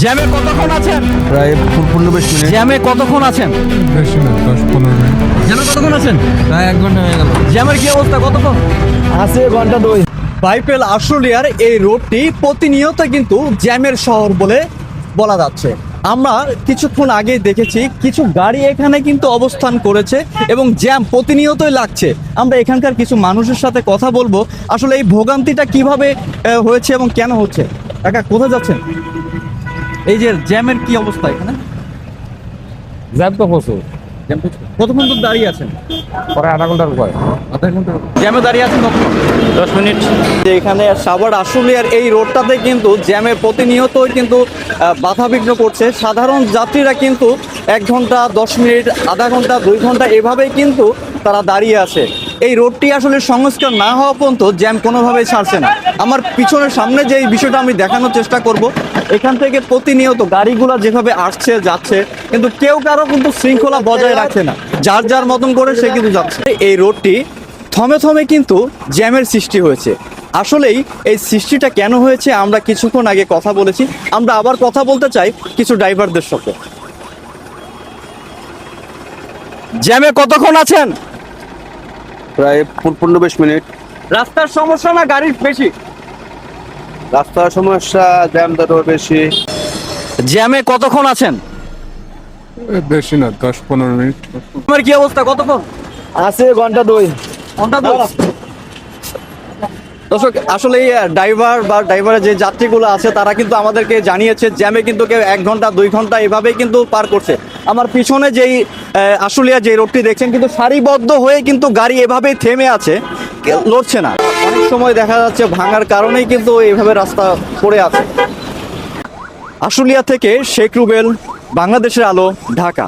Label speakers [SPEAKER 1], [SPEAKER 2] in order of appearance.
[SPEAKER 1] জ্যামে কতক্ষণ আছেন?
[SPEAKER 2] প্রায় পনেরো বিশ মিনিট।
[SPEAKER 1] জ্যামে কতক্ষণ আছেন?
[SPEAKER 3] বেশি না দশ পনেরো মিনিট।
[SPEAKER 1] জ্যামে কতক্ষণ আছেন?
[SPEAKER 2] প্রায় এক ঘণ্টা হয়ে গেল।
[SPEAKER 1] জ্যামের কি অবস্থা? কতক্ষণ?
[SPEAKER 2] আছে ঘণ্টা দুই।
[SPEAKER 1] বাইপেল আশুলিয়ার এই রোডটি প্রতিনিয়ত কিন্তু জ্যামের শহর বলে বলা যাচ্ছে। আমরা কিছুক্ষণ আগে দেখেছি কিছু গাড়ি এখানে কিন্তু অবস্থান করেছে এবং জ্যাম প্রতিনিয়তই লাগছে। আমরা এখানকার কিছু মানুষের সাথে কথা বলব। আসলে এই ভোগান্তিটা কীভাবে হয়েছে এবং কেন হচ্ছে? কাকা কোথায় যাচ্ছেন? এই যে জ্যামের কি অবস্থা এখানে?
[SPEAKER 3] জ্যাম তো প্রচুর।
[SPEAKER 1] জ্যাম তো- কতক্ষণ তো দাঁড়িয়ে আছেন?
[SPEAKER 3] পরে আধা ঘণ্টার উপরে।
[SPEAKER 1] আধা ঘণ্টা জ্যামে দাঁড়িয়ে আছেন দশ মিনিট। এখানে সাভার আশুলিয়ার এই রোডটাতে কিন্তু জ্যামে প্রতিনিয়তই কিন্তু আহ, বাধাবিঘ্ন করছে। সাধারণ যাত্রীরা কিন্তু এক ঘণ্টা দশ মিনিট আধা ঘণ্টা দুই ঘণ্টা এভাবেই কিন্তু তারা দাঁড়িয়ে আছে। এই রোডটি আসলে সংস্কার না হওয়া পর্যন্ত জ্যাম কোনোভাবেই ছাড়ছে না। আমার পিছনের সামনে যে এই বিষয়টা আমি দেখানোর চেষ্টা করব, এখান থেকে প্রতিনিয়ত গাড়িগুলো যেভাবে আসছে, যাচ্ছে, কিন্তু কেউ কারও কিন্তু শৃঙ্খলা বজায় রাখছে না। যার যার মতন করে সে কিন্তু যাচ্ছে। এই রোডটি থমে থমে কিন্তু জ্যামের সৃষ্টি হয়েছে। আসলেই এই সৃষ্টিটা কেন হয়েছে আমরা কিছুক্ষণ আগে কথা বলেছি। আমরা আবার কথা বলতে চাই কিছু ড্রাইভারদের সাথে। জ্যামে কতক্ষণ আছেন?
[SPEAKER 2] প্রায় পনেরো বিশ মিনিট।
[SPEAKER 1] রাস্তার সমস্যা না গাড়ির বেশি?
[SPEAKER 2] রাস্তার সমস্যা জ্যাম ধরো বেশি।
[SPEAKER 1] জ্যামে কতক্ষণ আছেন?
[SPEAKER 3] বেশি না দশ পনেরো মিনিট।
[SPEAKER 1] তোমার কি অবস্থা? কতক্ষণ?
[SPEAKER 2] আছে ঘণ্টা দুই।
[SPEAKER 1] ঘণ্টা দশ দর্শক, আসলে ড্রাইভার বা ড্রাইভারের যে যাত্রীগুলো আছে, তারা কিন্তু আমাদেরকে জানিয়েছে জ্যামে কিন্তু কেউ এক ঘণ্টা, দুই ঘণ্টা এভাবেই কিন্তু পার করছে। আমার পিছনে যেই আশুলিয়া যে রোডটি দেখছেন, কিন্তু সারিবদ্ধ হয়ে কিন্তু গাড়ি এভাবেই থেমে আছে লড়ছে না। অনেক সময় দেখা যাচ্ছে ভাঙার কারণেই কিন্তু এইভাবে রাস্তা পড়ে আছে। আশুলিয়া থেকে শেখ রুবেল, বাংলাদেশের আলো, ঢাকা।